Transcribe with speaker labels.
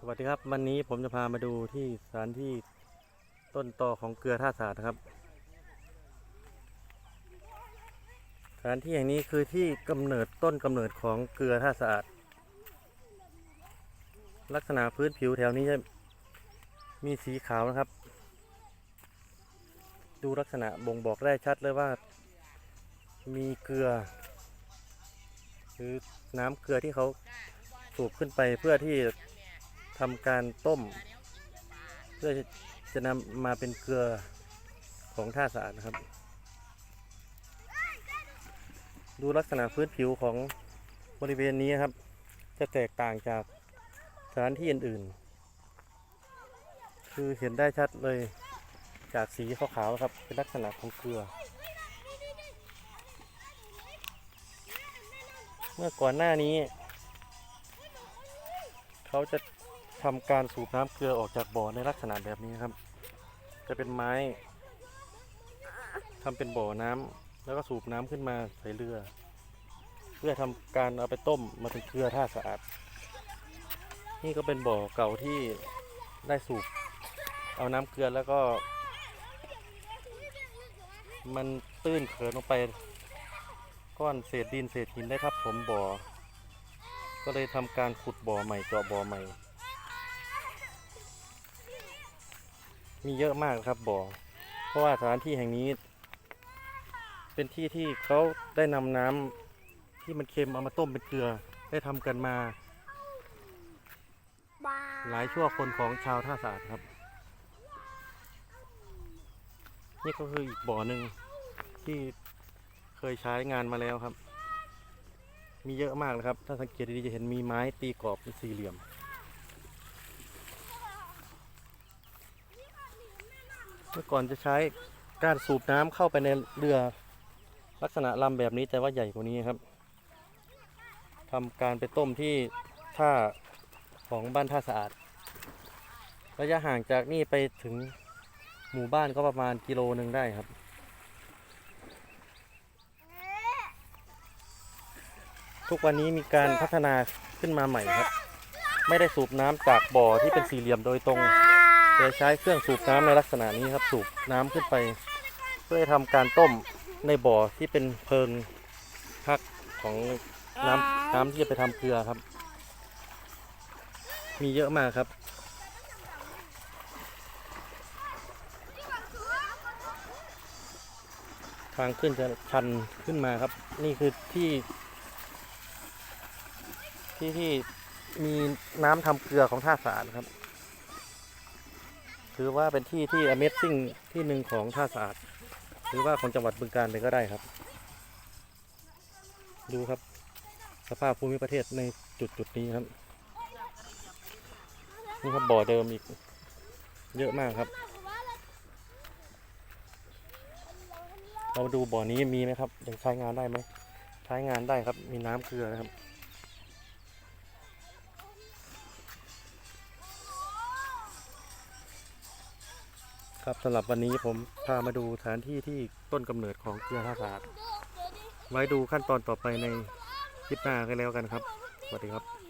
Speaker 1: สวัสดีครับ วันนี้ผมจะพามาดูที่สถานที่ต้นตอของเกลือท่าสาดนะครับ สถานที่แห่งนี้คือที่กำเนิดต้นกำเนิดของเกลือท่าสะอาด ลักษณะพื้นผิวแถวนี้จะมีสีขาวนะครับ ดูลักษณะบ่งบอกได้ชัดเลยว่า มีเกลือ หรือน้ำเกลือที่เขาสูบขึ้นไปเพื่อที่ ทำการต้ม เพื่อจะนำมาเป็นเกลือของท่าสะอาดนะครับ ดูลักษณะพื้นผิวของบริเวณนี้ครับ จะแตกต่างจากสถานที่อื่นๆ คือเห็นได้ชัดเลยจากสีขาวๆครับ เป็นลักษณะของเกลือ เมื่อก่อนหน้านี้ เขาจะ ทำการสูบน้ำเกลือออกจากบ่อในลักษณะแบบนี้ครับ จะเป็นไม้ทำเป็นบ่อน้ำแล้วก็สูบน้ำขึ้นมาใส่เรือ เพื่อทำการเอาไปต้มมาเป็นเกลือท่าสะอาด นี่ก็เป็นบ่อเก่าที่ได้สูบ เอาน้ำเกลือแล้วก็ มันตื้นเขินลงไป ก้อนเศษดินเศษหินได้ครับผมบ่อ ก็เลยทำการขุดบ่อใหม่เจาะบ่อใหม่ มีเยอะมากครับบ่อ เพราะว่าสถานที่แห่งนี้ เป็นที่ที่เขาได้นำน้ำที่มันเค็มเอามาต้มเป็นเกลือ ได้ทำกันมาหลายชั่วคนของชาวท่าสะอาดครับ นี่ก็คืออีกบ่อหนึ่งที่เคยใช้งานมาแล้วครับ มีเยอะมากเลยครับ ถ้าสังเกตดีๆจะเห็นมีไม้ตีกรอบเป็นสี่เหลี่ยม มื่อก่อนจะใช้การสูบน้ำเข้าไปในเรือลักษณะลำแบบนี้แต่ว่าใหญ่กว่านี้ครับทำการไปต้มที่ท่าของบ้านท่าสะอาด ระยะห่างจากนี่ไปถึงหมู่บ้านก็ประมาณกิโลหนึ่งได้ครับทุกวันนี้มีการพัฒนาขึ้นมาใหม่ครับ ไม่ได้สูบน้ำจากบ่อที่เป็นสี่เหลี่ยมโดยตรง จะใช้เครื่องสูบน้ำในลักษณะนี้ครับสูบน้ำขึ้นไป เพื่อให้ทำการต้มในบ่อที่เป็นเพิงพักของน้ำน้ำที่จะไปทำเกลือครับ มีเยอะมากครับทางขึ้นจะชันขึ้นมาครับ นี่คือที่ ที่ที่มีน้ำทำเกลือของท่าสาดครับ ถือว่าเป็นที่ที่ Amazing ที่หนึ่งของท่าสะอาดหรือว่าของจังหวัดบึงกาฬเลยก็ได้ครับ ดูครับ สภาพภูมิประเทศในจุดจุดนี้ครับ นี่ครับบ่อเดิมอีก เยอะมากครับ เรามาดูบ่อนี้มีไหมครับยังใช้งานได้ไหม ใช้งานได้ครับ มีน้ำเกลือนะครับ ครับสำหรับวันนี้ผมพามาดูสถานที่ที่ต้นกำเนิดของเกลือท่าสาดไว้ดูขั้นตอนต่อไปในคลิปหน้ากันแล้วกันครับสวัสดีครับ